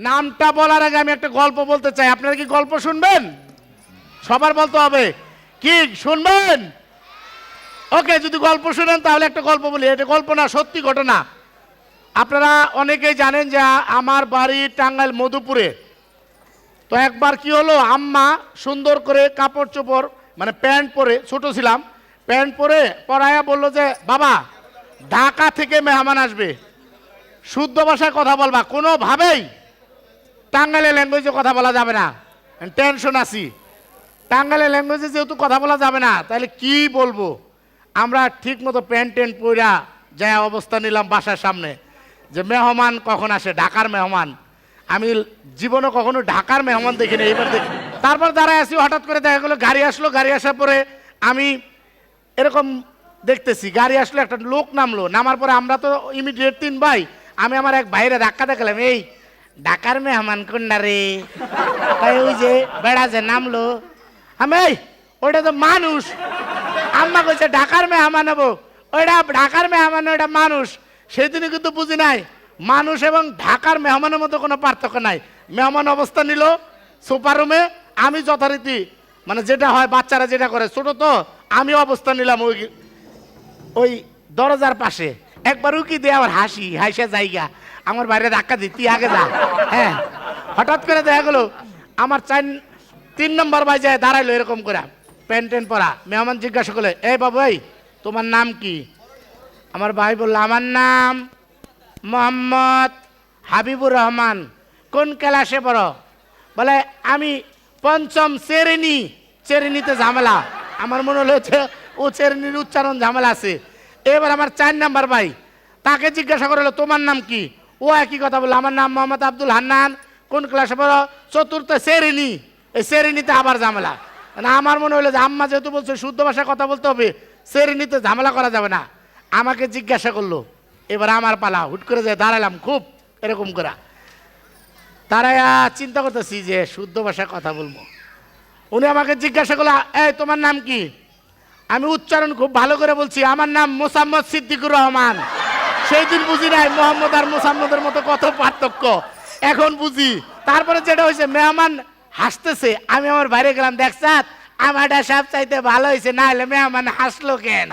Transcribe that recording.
নামটা বলার আগে আমি একটা গল্প বলতে চাই। আপনারা কি গল্প শুনবেন? সবার বলতে হবে। কি, শুনবেন? ওকে, যদি গল্প শুনেন তাহলে একটা গল্প বলি। এটা গল্প না, সত্যি ঘটনা। আপনারা অনেকেই জানেন যে আমার বাড়ি টাঙ্গাইল মধুপুরে। তো একবার কি হলো, আম্মা সুন্দর করে কাপড় চোপড় মানে প্যান্ট পরে, ছোট ছিলাম, প্যান্ট পরে পরায়া বলল যে, বাবা, ঢাকা থেকে মেহমান আসবে। শুদ্ধ ভাষায় কথা বলবা। কোনোভাবেই টাঙ্গাইলের ল্যাঙ্গুয়েজে কথা বলা যাবে না। টেনশন আছি। টাঙ্গাইলের ল্যাঙ্গুয়েজে যেহেতু কথা বলা যাবে না তাহলে কি বলব? আমরা ঠিক মতো প্যান্ট ট্যান্ট পইরা যা অবস্থা নিলাম বাসার সামনে। যে মেহমান কখন আসে? ঢাকার মেহমান। আমি জীবনে কখনো ঢাকার মেহমান দেখিনি এইবার দেখি তারপর দাঁড়ায় আসি হঠাৎ করে দেখা গেলো গাড়ি আসলো গাড়ি আসার পরে আমি এরকম দেখতেছি গাড়ি আসলো একটা লোক নামলো। নামার পরে আমরা তো ইমিডিয়েট তিন ভাই আমি আমার এক বাইরে ধাক্কা দেখালাম এই ঢাকার মেহমান কন্যা রে? তাই ওই যে বেড়া যে নামলো, আমি ওটা তো মানুষ। আম্মা কইছে ঢাকার মেহমান হব। ওইটা ঢাকার মেহমান ওইটা মানুষ। সেদিনই কিন্তু বুঝি নাই, মানুষ এবং ঢাকার মেহমানের মধ্যে কোনো পার্থক্য নাই। মেহমান অবস্থা নিল, সুপার রুমে, আমি যথারীতি মানে যেটা হয়, বাচ্চারা যেটা করে, ছোট তো, আমি অবস্থা নিলাম ওই ওই দরজার পাশে। একবার উকি দিয়ে আবার হাসি হাসে জায়গা আমার বাইরে ধাক্কা দিই, তুই আগে যা। হ্যাঁ হঠাৎ করে দেখা গেলো, আমার চার, তিন নম্বর বাজায় দাঁড়াইলো এরকম করে। প্যান্ট ট্যান্ট পরা। মেহমান জিজ্ঞাসা করলে, এই বাবু, এই, তোমার নাম কি? আমার ভাই বলল, আমার নাম মোহাম্মদ হাবিবুর রহমান। কোন ক্লাসে পড়ো? বলে, আমি পঞ্চম শ্রেণি, শ্রেণীতে ঝামেলা। আমার মনে হলো ও শ্রেণির উচ্চারণ ঝামেলা আছে। এবার আমার চার নাম্বার ভাই, তাকে জিজ্ঞাসা করল তোমার নাম কি? ও একই কথা বলল, আমার নাম মোহাম্মদ আব্দুল হান্নান, কোন ক্লাসে পড়ো? চতুর্থ শ্রেণি এই শ্রেণীতে আবার ঝামেলা। মানে আমার মনে হলো যে, আম্মা যেহেতু বলছে শুদ্ধ ভাষায় কথা বলতে হবে শ্রেণীতে ঝামেলা করা যাবে না। আমাকে জিজ্ঞাসা করল, এবার আমার পালা, হুট করে যায় দাঁড়ালাম খুব, এরকম করা। তারা চিন্তা করতেছি যে, শুদ্ধ ভাষায় কথা বলব? উনি আমাকে জিজ্ঞাসা করল, এই, তোমার নাম কি? আমি উচ্চারণ খুব ভালো করে বলছি। আমার নাম মোসাম্মদ সিদ্দিকুর রহমান। সেই দিন বুঝি নাই মোহাম্মদ আর মোসাম্মদের মতো কত পার্থক্য। এখন বুঝি। তারপরে যেটা হয়েছে, মেহমান হাসতেছে। আমি আমার বাইরে গেলাম দেখছাত আমারটা সব চাইতে ভালো হয়েছে না হলে মেহমান হাসলো কেন?